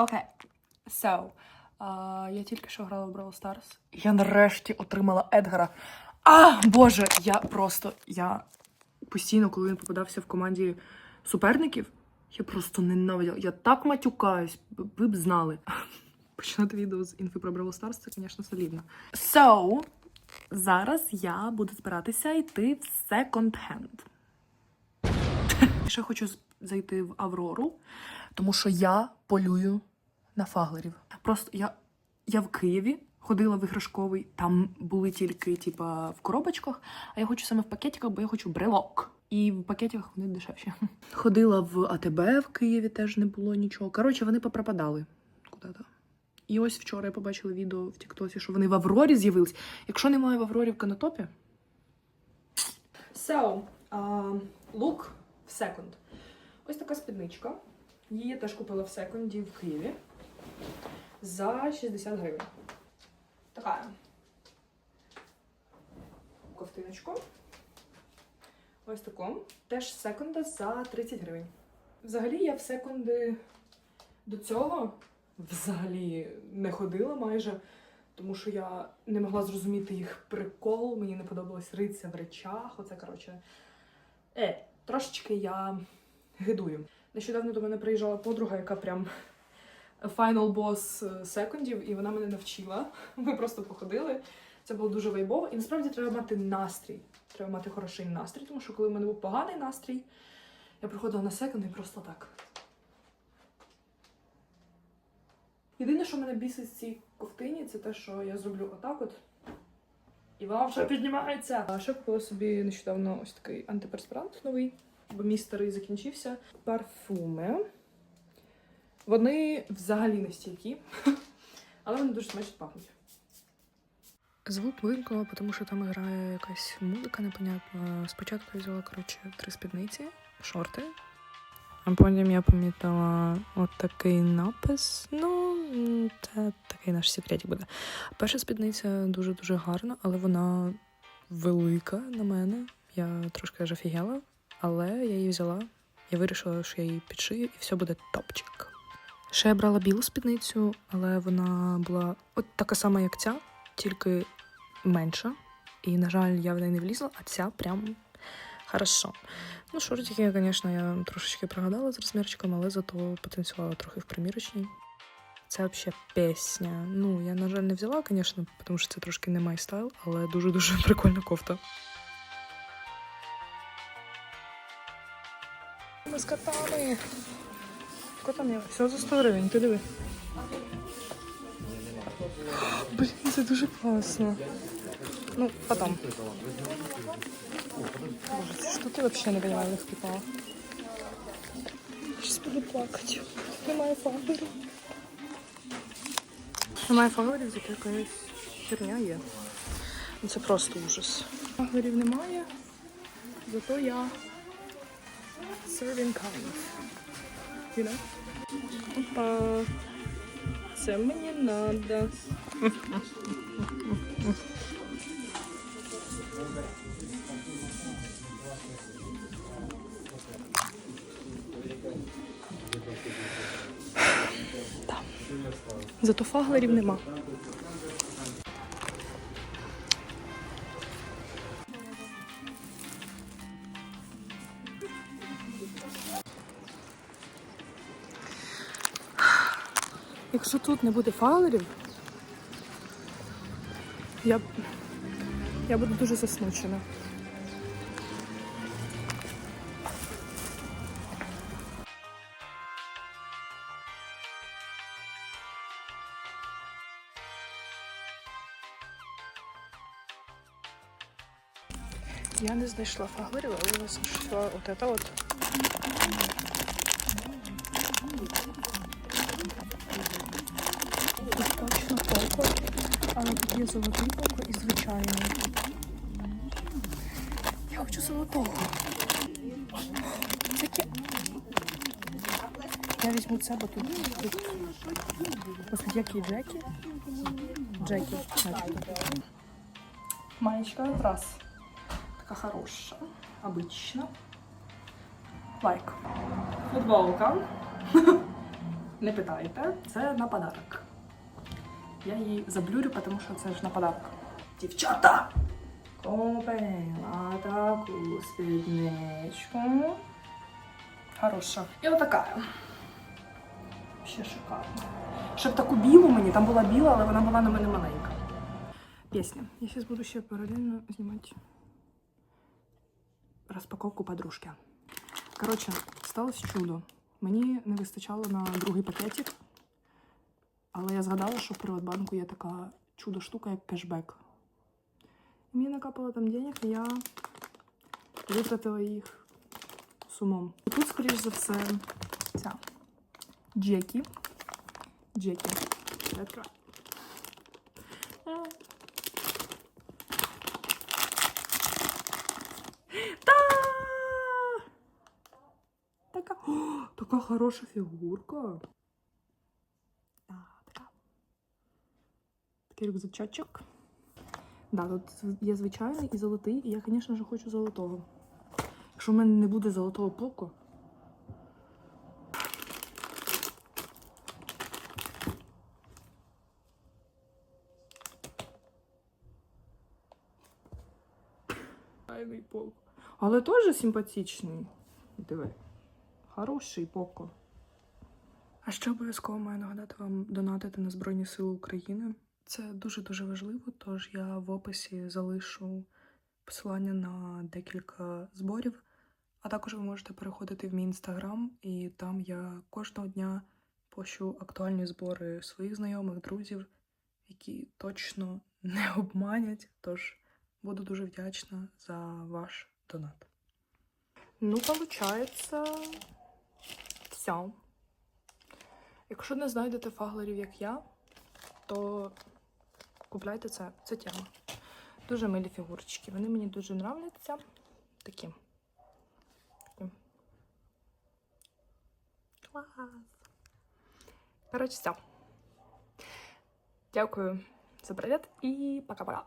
Окей. So, а, я тільки що грала в Brawl Stars. Я нарешті отримала Едгара. А, Боже, я просто. Я постійно, коли він попадався в команді суперників, я просто ненавиділа. Я так матюкаюсь, ви б знали. Починати відео з інфи про Brawl Stars, це, звісно, солідно. So, зараз я буду збиратися йти в секонд-хенд. Ще хочу зайти в Аврору, тому що я полюю на фаглерів. Просто я, я в Києві ходила в іграшковий, там були тільки типа в коробочках, а я хочу саме в пакетиках, бо я хочу брелок. І в пакетиках вони дешевші. Ходила в АТБ в Києві, теж не було нічого. Коротше, вони попропадали куди-то. І ось вчора я побачила відео в Тіктосі, що вони в Аврорі з'явились. Якщо немає в Аврорі в канатопі. So, uh, look в секонд. Ось така спідничка. Її я теж купила в секонді в Києві за 60 гривень. Така ковтиночку. Ось таку. Теж з секонда за 30 гривень. Взагалі я в секонди до цього взагалі не ходила майже, тому що я не могла зрозуміти їх прикол. Мені не подобалось ритися в речах. Оце, коротше. Е, трошечки я гидую. Нещодавно до мене приїжджала подруга, яка прям final boss е, секундів, і вона мене навчила. Ми просто походили. Це було дуже вайбово. І насправді треба мати настрій. Треба мати хороший настрій, тому що коли в мене був поганий настрій, я приходила на секунд і просто так. Єдине, що мене бісить в цій ковтині, це те, що я зроблю отак от. І вона вже піднімається. А ще купила собі нещодавно ось такий антиперспірант новий, бо мій старий закінчився. Парфуми. Вони взагалі не стійкі, але вони дуже смачно пахнуть. Звук вимкнула, тому що там грає якась музика непонятна. Спочатку я взяла коротше, три спідниці, шорти. А потім я помітила от такий напис. Ну, це такий наш секретик буде. Перша спідниця дуже-дуже гарна, але вона велика на мене. Я трошки аж офігела, але я її взяла. Я вирішила, що я її підшию, і все буде топчик. Ще я брала білу спідницю, але вона була от така сама, як ця, тільки менша. І, на жаль, я в неї не влізла, а ця прям хорошо. Ну, шортики, звісно, я трошечки прогадала з розмірчиком, але зато потанцювала трохи в примірочній. Це взагалі пісня. Ну, я, на жаль, не взяла, звісно, тому що це трошки не май стайл, але дуже-дуже прикольна кофта. Ми з котами. Котам я все за 100 гривень, ти диви. Блін, це дуже класно. Ну, потом. Боже, ці штуки вообще не понимаю, як впіпала. Щас буду плакати. Немає фаворів. Немає фаворів, зато якась херня є. Ну, Це просто ужас. Фаворів немає, зато я serving kind. Know? Опа. Це мені надо. Зато фаглерів нема. Якщо тут не буде фаглерів, я, я буду дуже засмучена. Я не знайшла фаглерів, але я знайшла от це от. Тут точно коко, але тут є золотий коко і звичайний. Я хочу золотого. Таке. Я візьму це, бо тут. Ось тут які Джекі. Джекі. Маєчка раз. Така хороша, обычно. Лайк. Футболка. Не питайте, це на подарок. Я її заблюрю, тому що це ж на подарок. Дівчата! Купила таку спідничку. Хороша. І отака. Ще шикарно. Щоб таку білу мені, там була біла, але вона була на мене маленька. Пісня. Я зараз буду ще паралельно знімати розпаковку подружки. Коротше, сталося чудо. Мені не вистачало на другий пакетик, але я згадала, що в Приватбанку є така чудо штука, як кешбек. І мені накапало там денег, і я витратила їх з умом. Тут, скоріш за все, ця Джекі. Джекі. Така хороша фігурка. Да, така. Такий рюкзачочок. Да, тут є звичайний і золотий, і я, звісно ж, хочу золотого. Якщо в мене не буде золотого поку. Полк. Але теж симпатичний. Диви. Хороший поко. А ще обов'язково маю нагадати вам донатити на Збройні Сили України. Це дуже-дуже важливо, тож я в описі залишу посилання на декілька зборів. А також ви можете переходити в мій інстаграм, і там я кожного дня пощу актуальні збори своїх знайомих, друзів, які точно не обманять. Тож буду дуже вдячна за ваш донат. Ну, получається, все. Якщо не знайдете фаглерів, як я, то купляйте це. Це тема. Дуже милі фігурочки. Вони мені дуже нравляться. Такі. Такі. Клас. Коротше, все. Дякую за перегляд і пока-пока.